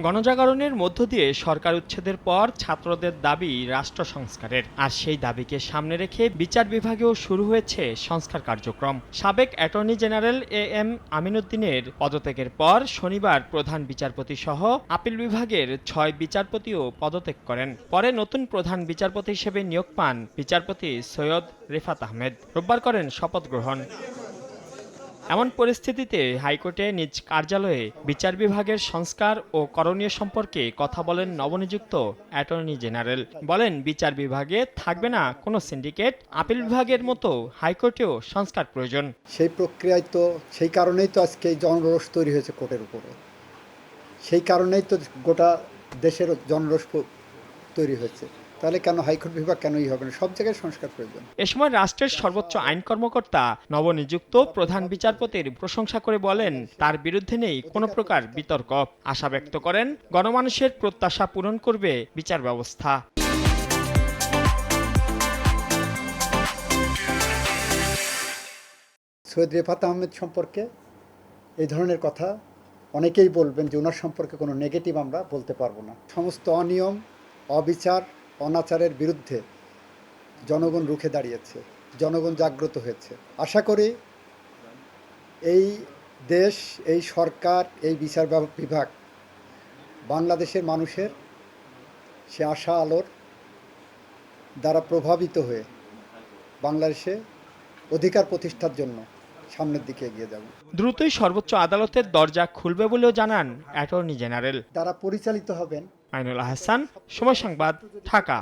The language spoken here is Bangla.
গণজাগরণের মধ্য দিয়ে সরকার উচ্ছেদের পর ছাত্রদের দাবি রাষ্ট্র সংস্কারের। আর সেই দাবিকে সামনে রেখে বিচার বিভাগেও শুরু হয়েছে সংস্কার কার্যক্রম। সাবেক অ্যাটর্নি জেনারেল এ এম আমিনুদ্দিনের পদত্যাগের পর শনিবার প্রধান বিচারপতি সহ আপিল বিভাগের ছয় বিচারপতিও পদত্যাগ করেন। পরে নতুন প্রধান বিচারপতি হিসেবে নিয়োগ পান বিচারপতি সৈয়দ রেফাত আহমেদ। রোববার করেন শপথ গ্রহণ। এমন পরিস্থিতিতে হাইকোর্টে নিজ কার্যালয়ে বিচার বিভাগের সংস্কার ও করণীয় সম্পর্কে কথা বলেন নবনিযুক্ত অ্যাটর্নি জেনারেল। বলেন, বিচার বিভাগে থাকবে না কোনো সিন্ডিকেট, আপিল বিভাগের মতো হাইকোর্টেও সংস্কার প্রয়োজন। সেই প্রক্রিয়ায় তো, সেই কারণেই তো আজকে জনরোষ তৈরি হয়েছে কোর্টের উপরে। সেই কারণেই তো গোটা দেশের জনরোষ তৈরি হয়েছে। তাহলে কেন হাইকোর্ট বিভাগ কেনই হবে না? সব জায়গায় সংস্কার প্রয়োজন। এ সময় রাষ্ট্রের সর্বোচ্চ আইন কর্মকর্তা নবনিযুক্ত প্রধান বিচারপতির প্রশংসা করে বলেন তার বিরুদ্ধে নেই কোনো প্রকার বিতর্ক। আশা ব্যক্ত করেন গণমানুষের প্রত্যাশা পূরণ করবে বিচার ব্যবস্থা। সৈয়দ রেফাত আহমেদ সম্পর্কে এই ধরনের কথা অনেকেই বলবেন যে ওনার সম্পর্কে কোনো নেগেটিভ আমরা বলতে পারব না। সমস্ত অনিয়ম অবিচার অনাচারের বিরুদ্ধে জনগণ রুখে দাঁড়িয়েছে জনগণ জাগ্রত হয়েছে। আশা করি এই দেশ এই সরকার এই বিচার বিভাগ বাংলাদেশের মানুষের সে আশা আলোর দ্বারা প্রভাবিত হয়ে বাংলাদেশে অধিকার প্রতিষ্ঠার জন্য সামনের দিকে এগিয়ে যাব। দ্রুতই সর্বোচ্চ আদালতের দরজা খুলবে বলেও জানান অ্যাটর্নি জেনারেল। তারা পরিচালিত হবেন আইনুল আহসান সময় সংবাদ ঢাকা।